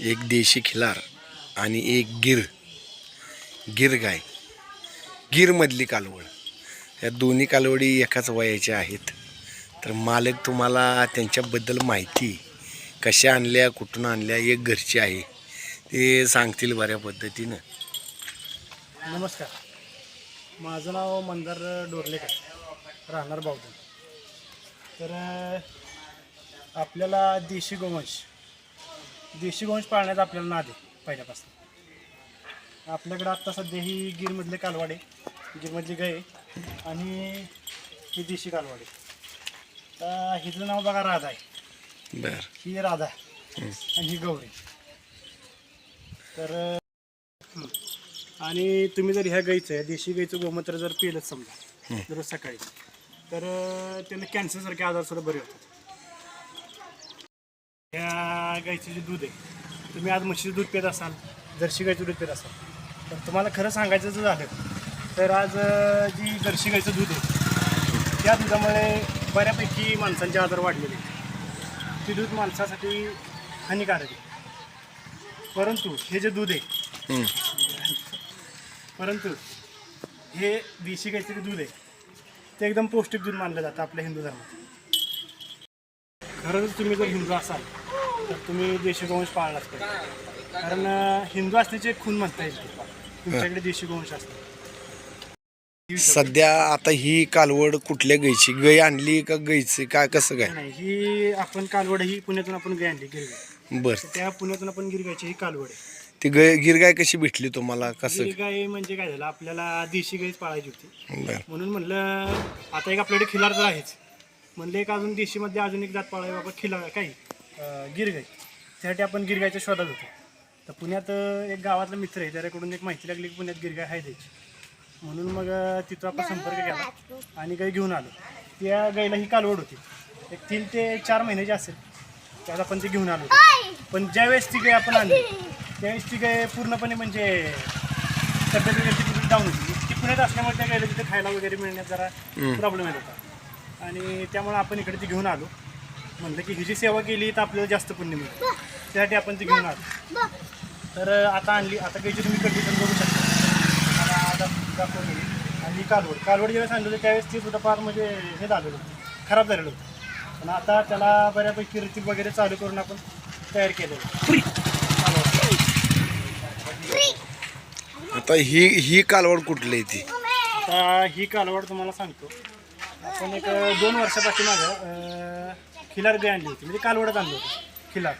एक देशी खिलार आणि एक गिर गिर गाय गिरमधली कालवड. या दोन्ही कालवडी एकाच वयाच्या आहेत. तर मालक तुम्हाला त्यांच्याबद्दल माहिती कशा आणल्या कुठून आणल्या एक घरची आहे ते सांगतील बऱ्या पद्धतीनं. नमस्कार. माझं नाव मंदार डोरलेकर राहणार बावधन. तर आपल्याला देशी गोवंश देशी गोवंश पाळण्यात आपल्याला नाद आहे पहिल्यापासून. आपल्याकडं आत्ता सध्या ही गिरमधले कालवाडे गिरमधली गाय आणि ही देशी कालवाडे तर हिचं नाव बघा राधा आहे. बर. ही राधा आणि ही गौरी तर. आणि तुम्ही जर ह्या गाईचं देशी गाईचं गोमूत्र जर पिलं समजा दररोज सकाळी तर अं, त्याला कॅन्सरसारखे आजार सुद्धा बरे होतात. ह्या गाईचं जे दूध आहे तुम्ही आज म्हशीचं दूध पित असाल जर्शी गाईचं दूध पित असाल तर तुम्हाला खरं सांगायचं जर झालं तर आज जी जर्शी गाईचं दूध आहे त्या दुधामुळे बऱ्यापैकी माणसांचे आजार वाढलेले आहेत. ते दूध माणसासाठी हानिकारक आहे. परंतु हे जे दूध आहे. परंतु हे देशी गाईचं जे दूध आहे ते एकदम पौष्टिक दूध मानलं जातं आपल्या हिंदू धर्मात. खरंच तुम्ही जर हिंदू असाल तर तुम्ही देशी गोवंश पाळलाच पाहिजे. कारण हिंदू असण्याचे एक खून म्हणता येईल. तुमच्याकडे देशी गोवंश असतात सध्या आता ही कालवड कुठल्या गायची गाय आणली का गायची काय कसं काय? नाही ही आपण कालवड ही पुण्यातून आपण गाय आणली गिरगाय बर. त्या पुण्यातून आपण गिरगायची ही कालवड आहे. ती गाय गिरगाय कशी भेटली तुम्हाला? कसं? गिरगाय म्हणजे काय झालं आपल्याला देशी गायच पाळायची होती. बर. म्हणून म्हणलं आता एक आपल्याकडे खिलार तर आहेच. म्हणलं एक अजून देशीमध्ये अजून एक जात पाळावी बाबा खिला काही? अं, गिरगाई. त्यासाठी आपण गिरगायच्या शोधात होतो. तर पुण्यात अं, एक गावातला मित्र आहे त्याच्याकडून एक माहिती लागली की पुण्यात गिरगाय आहे द्यायची म्हणून मग अं, तिथं आपण संपर्क केला आणि गाय घेऊन आलो. त्या गाईला ही कालवड होती. एक तीन ते चार महिन्याची असेल त्यात आपण ती घेऊन आलो होतो. पण ज्यावेळेस ती गाय आपण आणली त्यावेळेस ती गाय पूर्णपणे म्हणजे तब्येत वगैरे तिकडे डाऊन होती. ती पुण्यात असल्यामुळे त्या गायला तिथे खायला वगैरे मिळण्यात जरा प्रॉब्लेम येत होता. आणि त्यामुळे आपण इकडे ती घेऊन आलो. म्हणलं की हिची सेवा केली तर आपल्याला जास्त पुण्य मिळतं त्यासाठी आपण ती घेऊन आलो. तर आता आणली आता गायची तुम्ही कंडिशन बघू शकता. आता आणि ही कालवड. कालवड ज्यावेळेस आणलं होतं त्यावेळेस ती सुद्धा फार म्हणजे हे झालेलं होतं. खराब झालेलं होतं. पण आता त्याला बऱ्यापैकी रतीब वगैरे चालू करून आपण तयार केलेलं आता ही ही कालवड कुठली आहे ती? आता ही कालवड तुम्हाला सांगतो. आपण एक दोन वर्षापासून माझं खिलार गाय आणली होती. म्हणजे कालवडच आणलं होतं खिलार.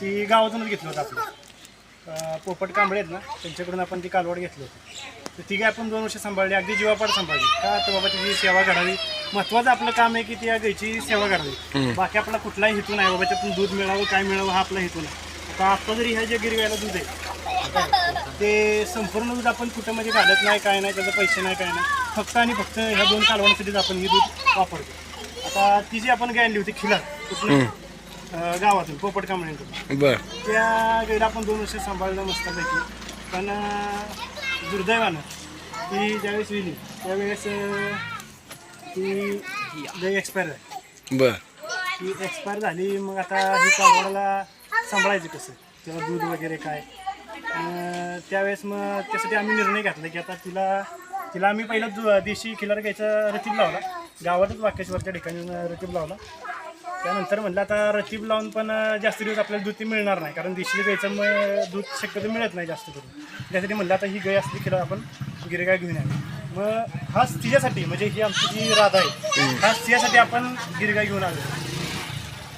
ती गावातूनच घेतलं होतं आपलं. पोपट कांबळे आहेत ना त्यांच्याकडून आपण ती कालवड घेतली होती. तर ती गाय आपण दोन वर्ष सांभाळली अगदी जीवापाड सांभाळली. का तर बाबा तिची सेवा करावी. महत्त्वाचं आपलं काम आहे की त्या गायची सेवा करावी. बाकी आपला कुठलाही हेतू नाही बाबा त्यातून दूध मिळावं काय मिळावं हा आपला हेतू नाही. आता आत्ता जरी ह्या ज्या गिरगायला दूध आहे ते संपूर्ण दूध आपण कुठं मध्ये घालत नाही काय नाही त्याचे पैसे नाही काय नाही. फक्त आणि फक्त ह्या दोन कालवण्यासाठीच आपण ही दूध वापरतो. आता ती जी आपण गाय आणली होती अं, गावातून पोपट कांबळ्यांकडून बर. त्या गाईला आपण दोन वर्ष सांभाळलं मस्तपैकी. पण अं, दुर्दैवानं ती ज्यावेळेस विली त्यावेळेस अं, ती गाई एक्सपायर झाली. बर. ती एक्सपायर झाली मग आता ही कालवडाला सांभाळायचं कसं? त्याला दूध वगैरे काय? अं, त्यावेळेस मग त्यासाठी आम्ही निर्णय घेतला की आता तिला तिला आम्ही पहिला दु देशी खिलार घ्यायचा रतीब लावला. गावातच वाकेश्वरच्या ठिकाणी रतीब लावला. त्यानंतर म्हणलं आता रतीब लावून पण जास्त दिवस आपल्याला दूध ती मिळणार नाही. कारण देशी गायचं मग दूध शक्यतो मिळत नाही जास्त करून. त्यासाठी म्हणलं आता ही गाय असली खिलार आपण गिरेगाय घेऊन यावी. मग खास तिच्यासाठी म्हणजे ही आमची जी राधा आहे खास तिच्यासाठी आपण गिरगाय घेऊन आलो.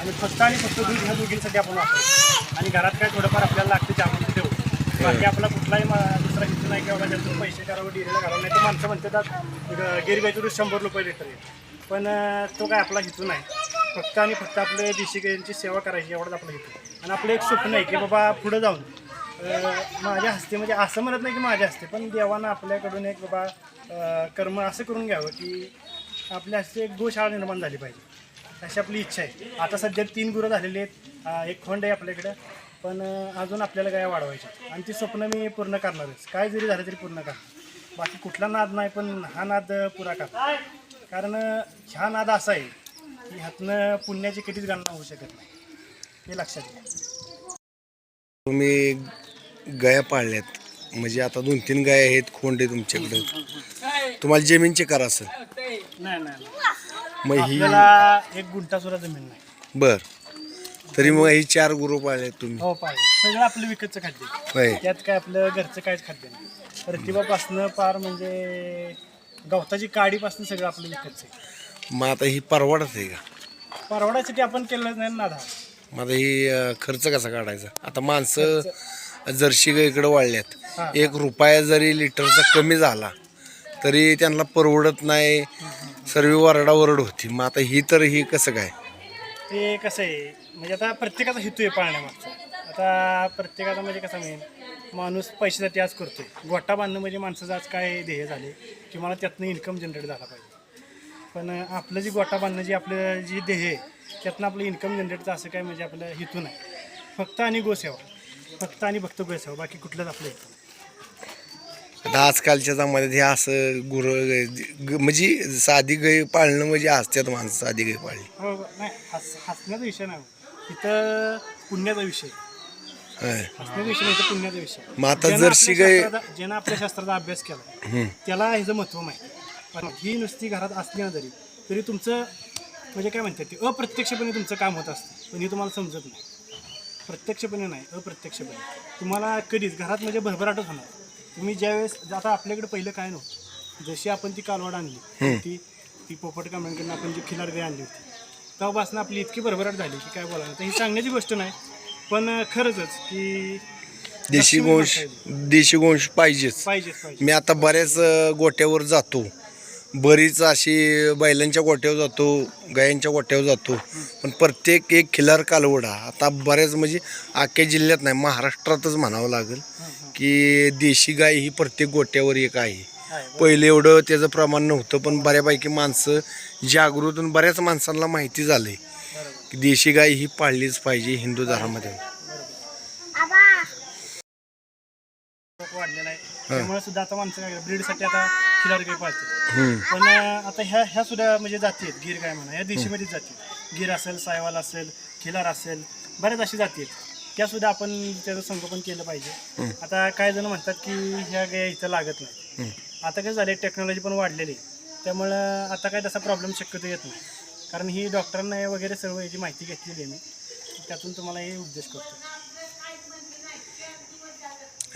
आणि फक्त आणि फक्त दूध ह्या दोघींसाठी आपण वापरतो. आणि घरात काय थोडंफार आपल्याला लागते त्यामुळे बाकी आपला कुठलाही मा- दुसरा हिस्सा नाही किंवा त्यातून पैसे करावं डिरेला घालावं नाही. तर माणसं म्हणतात गिरगायचं शंभर रुपये लिटर पण तो काय आपला हेतू नाही. फक्त आणि फक्त आपले देशी गायींची सेवा करायची एवढंच आपलं हेतू. आणि आपलं एक स्वप्न आहे की बाबा पुढं जाऊन माझ्या हस्ते म्हणजे असं म्हणत नाही की माझ्या हस्ते पण देवानं आपल्याकडून एक बाबा कर्म असं करून घ्यावं की आपल्या हस्ते एक गोशाळा निर्माण झाली पाहिजे. अशी आपली इच्छा आहे. आता सध्या तीन गुरं झालेली आहेत. एक खोंड आहे आपल्याकडं. पण अजून आपल्याला काय वाढवायचे आणि ती स्वप्न मी पूर्ण करणारच काय जरी झालं तरी पूर्ण करणार बाकी कुठला नाद नाही पण हा नाद पुरा करणार कारण अं, हा नाद असा आहे की ह्यातनं पुण्याची कधीच गणना होऊ शकत नाही. हे लक्षात घ्या. गाया पाळल्यात. म्हणजे आता दोन तीन गाय आहेत खोंड तुमच्याकडे. तुम्हाला जमीनचे कर असेल. नाही नाही नाही. मग ही आपल्याला एक गुंठा सुद्धा जमीन नाही. बर. तरी मग ही चार गुरु पाळल्यात तुम्ही. हो पाहिजे सगळं आपलं विकतचं खाद्य होय. त्यात काय आपलं घरचं काहीच खाद्य नाही. प्रतिभापासनं पार म्हणजे गवताची काडीपासून सगळं आपलं विकतचं आहे. मग आता ही परवडत आहे का? परवडायसाठी आपण केलं नाही ना दहा मग आता ही अं, खर्च कसा काढायचा? आता माणसं जर्शी गाईकडे वाढल्यात. हा. एक रुपया जरी लिटरचा कमी झाला तरी त्यांना परवडत नाही. सर्व वरडावरड होती. मग आता ही तर ही कसं काय? ते कसं आहे म्हणजे आता प्रत्येकाचा हेतू आहे पाळण्यामागचा. आता प्रत्येकाचा म्हणजे कसं मेन माणूस पैशासाठी आज करतो आहे गोटा बांधणं म्हणजे माणसाचं आज काय ध्येय झाले की मला त्यातनं इन्कम जनरेट झाला पाहिजे. पण आपलं जी गोटा बांधणं जी आपलं जी ध्येय आहे त्यातनं आपलं इन्कम जनरेटचं असं काय म्हणजे आपलं हेतू नाही. फक्त आणि गोसेवा. फक्त आणि फक्त गोसेवा बाकी कुठलंच आपलं हेतू नाही. आता आजकालच्या जमान्यात हे असं गुर म्हणजे साधी गाय पाळणं म्हणजे असत्यात माणसं साधी गाय पाळली हो हो. नाही हस हसण्याचा विषय नाही हो. इथं पुण्याचा विषय होय. हसण्याचा विषय नाही इथं पुण्याचा विषय मग आता ज्यानं जर्सी आपल्या गाय शास्त्राचा- ज्यानं आपल्या शास्त्राचा अभ्यास केला. त्याला ह्याचं महत्त्व माहिती पण ही नुसती घरात असली ना जरी तरी तुमचं म्हणजे काय म्हणतात ते अप्रत्यक्षपणे तुमचं काम होत असतं पण हे तुम्हाला समजत नाही प्रत्यक्षपणे नाही अप्रत्यक्षपणे तुम्हाला कधीच घरात म्हणजे भरभराटच होणार तुम्ही ज्यावेळेस आता आपल्याकडे पहिलं काय नव्हतं. जशी आपण ती कालवाड आणली ती ती पोपट कांबळेकडनं आपण जी खिलार गाय आणली होती. तेव्हापासून आपली इतकी भरभराट झाली की काय बोलायला तर ही सांगण्याची गोष्ट नाही पण खरंच की देशी गोंश देशी गोंश पाहिजेच. पाहिजेच पाहिजे मी आता बऱ्याच गोट्यावर जातो. बरीच अशी बैलांच्या गोट्यावर जातो गायांच्या गोट्यावर जातो. पण प्रत्येक एक खिलार कालवडा. आता बऱ्याच म्हणजे अख्ख्या जिल्ह्यात नाही महाराष्ट्रातच म्हणावं लागेल की देशी गाय ही प्रत्येक गोट्यावर एक आहे. पहिले एवढं त्याचं प्रमाण नव्हतं पण बऱ्यापैकी माणसं जागृत बऱ्याच माणसांना माहिती झालं की देशी गाय ही पाळलीच पाहिजे हिंदू धर्मामध्ये. वाढलेला आहे त्यामुळे सुद्धा आता माणसं काय ब्रीडसाठी आता खिलार गाय पाळतात. पण आता ह्या ह्या सुद्धा म्हणजे जाती आहेत. गिर गाय म्हणा ह्या देशीमध्येच जाती. गिर असेल सायवाल असेल खिलार असेल बऱ्याच अशी जाती आहेत. त्या सुद्धा आपण त्याचं संगोपन केलं पाहिजे. आता काय जण म्हणतात की ह्या गाय इथं लागत नाही. आता काय झालं टेक्नॉलॉजी पण वाढलेली आहे. त्यामुळं आता काय तसा प्रॉब्लेम शक्यतो येत नाही. कारण ही डॉक्टरांना वगैरे सर्व याची माहिती घेतलेली आहे मी. त्यातून तुम्हाला हे उपदेश करतो.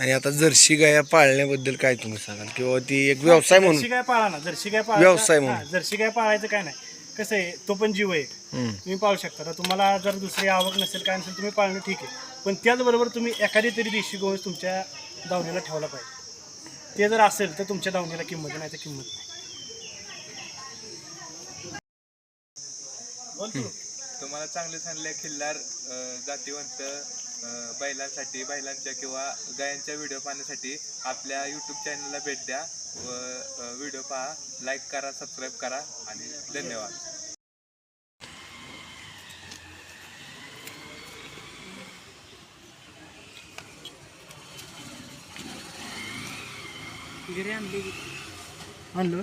आणि आता जर्सी गाया पाळण्याबद्दल काय तुम्ही सांगाल? किंवा ती एक व्यवसाय म्हणून जर्सी गाय पाळा ना. जर्सी गाय पाळा. व्यवसाय म्हणून. हा, जर्सी गाय पाळायचं काय नाही. कसं आहे तो पण जीव आहे. हम्म. तुम्ही पाळू शकता. तर तुम्हाला जर दुसरी आवक नसेल काय नसेल तुम्ही पाळणं ठीक आहे. पण त्याचबरोबर तुम्ही एखादी तरी देशी गोवंश तुमच्या दावणीला ठेवला पाहिजे. ते जर असेल तर तुमच्या दावणीला किंमत आहे, नाही तर किंमत नाही. बोल तू. तुम्हाला चांगले चांगले खिल्लार अ, जातीवंत अ, बैलांसाठी बैलांच्या किंवा गायांच्या व्हिडिओ पाहण्यासाठी आपल्या यूट्यूब चॅनलला भेट द्या व अ, व्हिडिओ पहा लाईक करा सबस्क्राईब करा आणि धन्यवाद. आणलं.